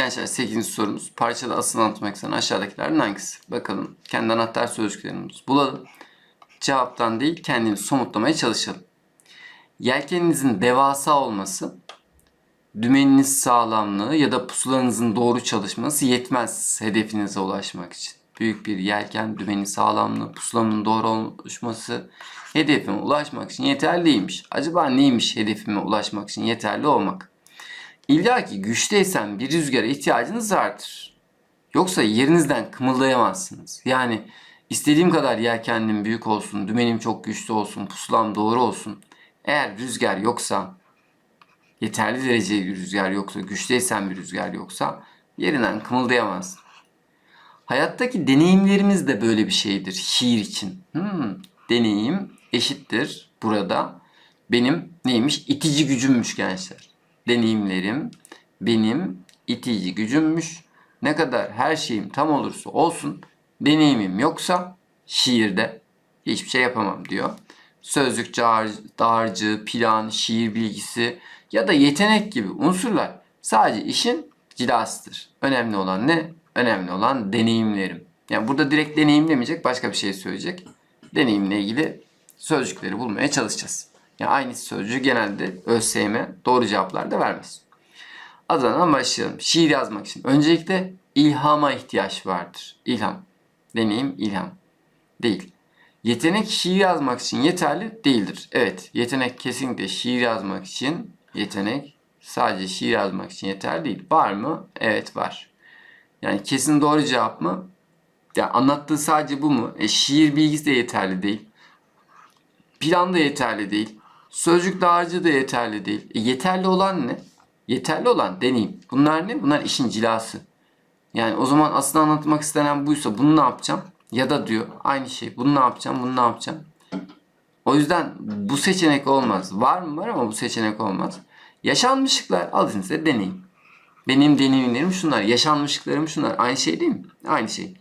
Gençler 8. sorumuz. Parçada asıl anlatmak istenen aşağıdakilerden hangisi? Bakalım kendi anahtar sözcüklerimizi bulalım. Cevaptan değil kendini somutlamaya çalışalım. Yelkeninizin devasa olması, dümeniniz sağlamlığı ya da pusulanızın doğru çalışması yetmez hedefinize ulaşmak için. Büyük bir yelken, dümenin sağlamlığı, pusulanın doğru oluşması hedefime ulaşmak için yeterli değilmiş. Acaba neymiş hedefime ulaşmak için yeterli olmak? İlla ki güçteysen bir rüzgara ihtiyacınız vardır. Yoksa yerinizden kımıldayamazsınız. Yani istediğim kadar yelkenlim büyük olsun, dümenim çok güçlü olsun, pusulam doğru olsun. Eğer rüzgar yoksa, yeterli derecede bir rüzgar yoksa, güçteysen bir rüzgar yoksa yerinden kımıldayamazsın. Hayattaki deneyimlerimiz de böyle bir şeydir şiir için. Hmm, deneyim eşittir burada benim neymiş? İtici gücümmüş gençler. Deneyimlerim benim itici gücümmüş. Ne kadar her şeyim tam olursa olsun deneyimim yoksa şiirde hiçbir şey yapamam diyor. Sözlük, dağar- dağarcığı, plan, şiir bilgisi ya da yetenek gibi unsurlar sadece işin cilasıdır. Önemli olan ne? Önemli olan deneyimlerim. Yani burada direkt deneyimlemeyecek başka bir şey söyleyecek. Deneyimle ilgili sözcükleri bulmaya çalışacağız. Yani aynı sözcüğü genelde ÖSYM doğru cevaplar da vermez. Adana'dan başlayalım. Şiir yazmak için. Öncelikle ilhama ihtiyaç vardır. İlham. Deneyim, ilham. Değil. Yetenek şiir yazmak için yeterli değildir. Evet, yetenek kesinlikle şiir yazmak için yetenek sadece şiir yazmak için yeterli değil. Var mı? Evet var. Yani kesin doğru cevap mı? Ya anlattığı sadece bu mu? E, şiir bilgisi de yeterli değil. Plan da yeterli değil. Sözcük dağarcığı da yeterli değil. E, yeterli olan ne? Yeterli olan deneyim. Bunlar ne? Bunlar işin cilası. Yani o zaman aslında anlatmak istenen buysa bunu ne yapacağım? Ya da diyor aynı şey. Bunu ne yapacağım? Bunu ne yapacağım? O yüzden bu seçenek olmaz. Var mı var ama bu seçenek olmaz. Yaşanmışlıklar alın size deneyim. Benim deneyimlerim şunlar, yaşanmışlıklarım şunlar. Aynı şey değil mi? Aynı şey.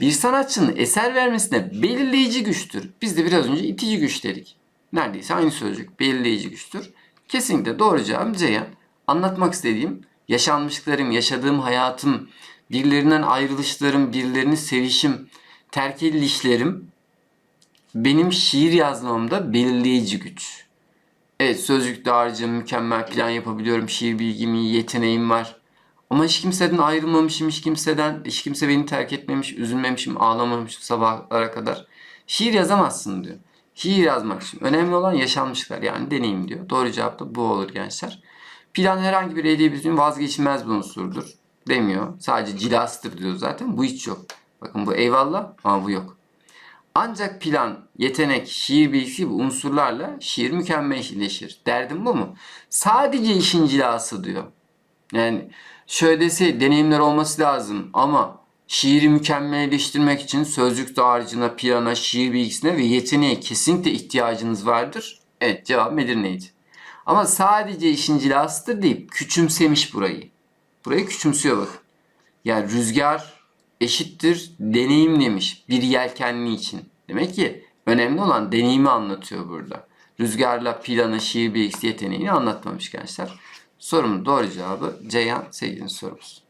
Bir sanatçının eser vermesine belirleyici güçtür. Biz de biraz önce itici güç dedik. Neredeyse aynı sözcük. Belirleyici güçtür. Kesinlikle doğru cevap Ceyhan. Anlatmak istediğim yaşanmışlıklarım, yaşadığım hayatım, birilerinden ayrılışlarım, birilerini sevişim, terk edilişlerim benim şiir yazmamda belirleyici güç. Evet sözlük dağarcığım, mükemmel plan yapabiliyorum, şiir bilgim iyi, yeteneğim var. Ama hiç kimseden ayrılmamışım, hiç kimseden, hiç kimse beni terk etmemiş, üzülmemişim, ağlamamışım sabahlara kadar. Şiir yazamazsın diyor. Şiir yazmak için önemli olan yaşanmışlıklar yani deneyim diyor. Doğru cevap da bu olur gençler. Plan herhangi bir edebildiğin vazgeçilmez bir unsurdur demiyor. Sadece cilasıdır diyor zaten. Bu hiç yok. Bakın bu eyvallah ama bu yok. Ancak plan, yetenek, şiir bilgisi bu unsurlarla şiir mükemmelleşir. Derdim bu mu? Sadece işin cilası diyor. Yani şöyle dese deneyimler olması lazım ama şiiri mükemmelleştirmek için sözcük dağarcığına, plana, şiir bilgisine ve yeteneğe kesinlikle ihtiyacınız vardır. Evet cevap Edirne'ydi. Ama sadece işin cilasıdır deyip küçümsemiş burayı. Burayı küçümsüyor bakın. Yani rüzgar eşittir deneyim demiş bir yelkenli için. Demek ki önemli olan deneyimi anlatıyor burada. Rüzgarla planı, şiir bilgisi yeteneğini anlatmamış gençler. Sorumun doğru cevabı Ceyhan 8. sorumuz.